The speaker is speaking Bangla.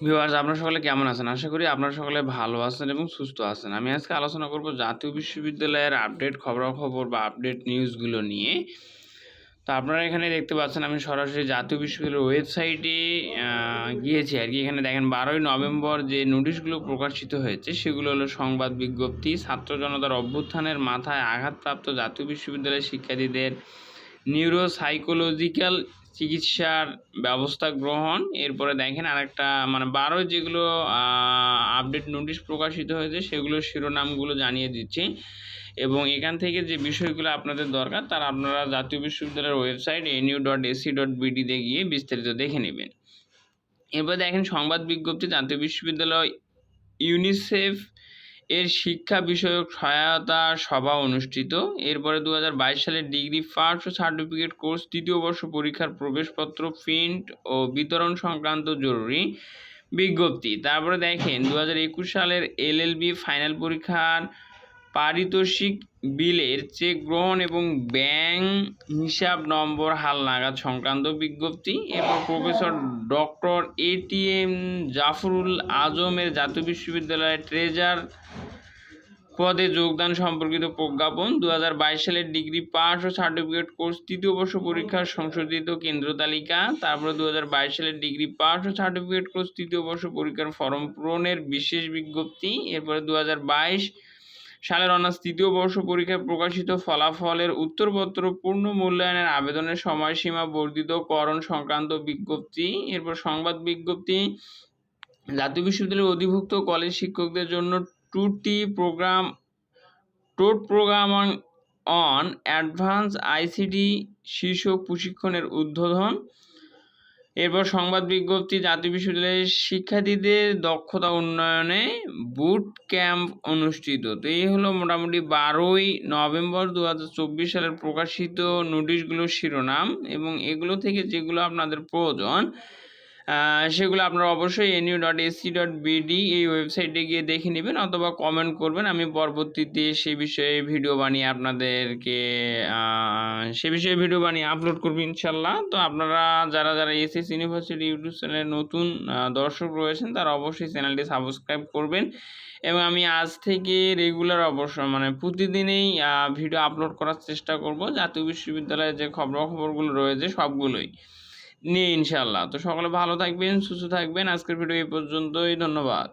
ভিউয়ার্স আপনারা সকলে কেমন আছেন? আশা করি আপনারা সকলে ভালো আছেন এবং সুস্থ আছেন। আমি আজকে আলোচনা করব জাতীয় বিশ্ববিদ্যালয়ের আপডেট খবরাখবর বা আপডেট নিউজগুলো নিয়ে। তো আপনারা এখানে দেখতে পাচ্ছেন আমি সরাসরি জাতীয় বিশ্ববিদ্যালয়ের ওয়েবসাইটে গিয়েছি আর কি এখানে দেখেন ১২ই নভেম্বর যে নোটিশগুলো প্রকাশিত হয়েছে সেগুলো হলো সংবাদ বিজ্ঞপ্তি, ছাত্র জনতার অভ্যুত্থানের মাথায় আঘাতপ্রাপ্ত জাতীয় বিশ্ববিদ্যালয়ের শিক্ষার্থীদের নিউরো সাইকোলজিক্যাল চিকিৎসার ব্যবস্থা গ্রহণ। এরপরে দেখেন আরেকটা মানে ১২ যেগুলো আপডেট নোটিশ প্রকাশিত হয়েছে, সেগুলোর শিরোনামগুলো জানিয়ে দিচ্ছি। এবং এখান থেকে যে বিষয়গুলো আপনাদের দরকার, তার আপনারা জাতীয় বিশ্ববিদ্যালয়ের ওয়েবসাইট nu.ac.bd তে গিয়ে বিস্তারিত দেখে নেবেন। এরপর দেখেন সংবাদ বিজ্ঞপ্তি, জাতীয় বিশ্ববিদ্যালয় ইউনিসেফ এর শিক্ষা বিষয়ক সহায়তা সভা অনুষ্ঠিত। এরপরে ২০২২ সালের ডিগ্রি ফার্স্ট সার্টিফিকেট কোর্স তৃতীয় বর্ষ পরীক্ষার প্রবেশপত্র, প্রিন্ট ও বিতরণ সংক্রান্ত জরুরি বিজ্ঞপ্তি। তারপরে দেখেন ২০২১ সালের এলএলবি ফাইনাল পরীক্ষার পারিতোষিক বিলের চেক গ্রহণ এবং ব্যাংক হিসাব নম্বর হালনাগাদ সংক্রান্ত বিজ্ঞপ্তি। এরপর professor doctor A T M Zafrul আজমের জাতীয় বিশ্ববিদ্যালয়ের ট্রেজার পদে যোগদান সম্পর্কিত প্রজ্ঞাপন। ২০২২ সালের ডিগ্রি পাস ও সার্টিফিকেট কোর্স তৃতীয় বর্ষ পরীক্ষার সংশোধিত কেন্দ্র তালিকা। তারপরে ২০২২ সালের ডিগ্রি পাস ও সার্টিফিকেট কোর্স তৃতীয় বর্ষ পরীক্ষার ফরম পূরণের বিশেষ বিজ্ঞপ্তি। এরপরে ২০২২ সালের অনার্স তৃতীয় বর্ষ পরীক্ষায় প্রকাশিত ফলাফলের উত্তরপত্র পূর্ণ মূল্যায়নের আবেদনের সময়সীমা বর্ধিতকরণ সংক্রান্ত বিজ্ঞপ্তি। এরপর সংবাদ বিজ্ঞপ্তি, জাতীয় বিশ্ববিদ্যালয়ের অধিভুক্ত কলেজ শিক্ষকদের জন্য টুটি program, TOT program on advance ICD শীর্ষক প্রশিক্ষণের উদ্বোধন। এরপর সংবাদ বিজ্ঞপ্তি, জাতীয় বিশ্ববিদ্যালয়ের শিক্ষার্থীদের দক্ষতা উন্নয়নে বুট ক্যাম্প অনুষ্ঠিত। তো এই হলো মোটামুটি ১২ই নভেম্বর দু হাজার চব্বিশ সালের প্রকাশিত নোটিশগুলোর শিরোনাম এবং এগুলো থেকে যেগুলো আপনাদের প্রয়োজন সেগুলো আপনারা অবশ্যই nu.ac.bd এই ওয়েবসাইটে গিয়ে দেখে নেবেন অথবা কমেন্ট করবেন। আমি পরবর্তীতে সে বিষয়ে ভিডিও বানিয়ে আপনাদেরকে সে বিষয়ে ভিডিও বানিয়ে আপলোড করব ইনশাল্লাহ। তো আপনারা যারা, যারা এসএস ইউনিভার্সিটি ইউটিউব চ্যানেলে নতুন দর্শক রয়েছেন তারা অবশ্যই চ্যানেলটি সাবস্ক্রাইব করবেন। এবং আমি আজ থেকে রেগুলার অবশ্য মানে প্রতিদিনই ভিডিও আপলোড করার চেষ্টা করব। জাতীয় বিশ্ববিদ্যালয়ের যে খবরাখবরগুলো রয়েছে সবগুলোই। নিয়ে ইনশাল্লাহ তো সকলে ভালো থাকবেন, সুস্থ থাকবেন। আজকের ভিডিও এই পর্যন্তই। ধন্যবাদ।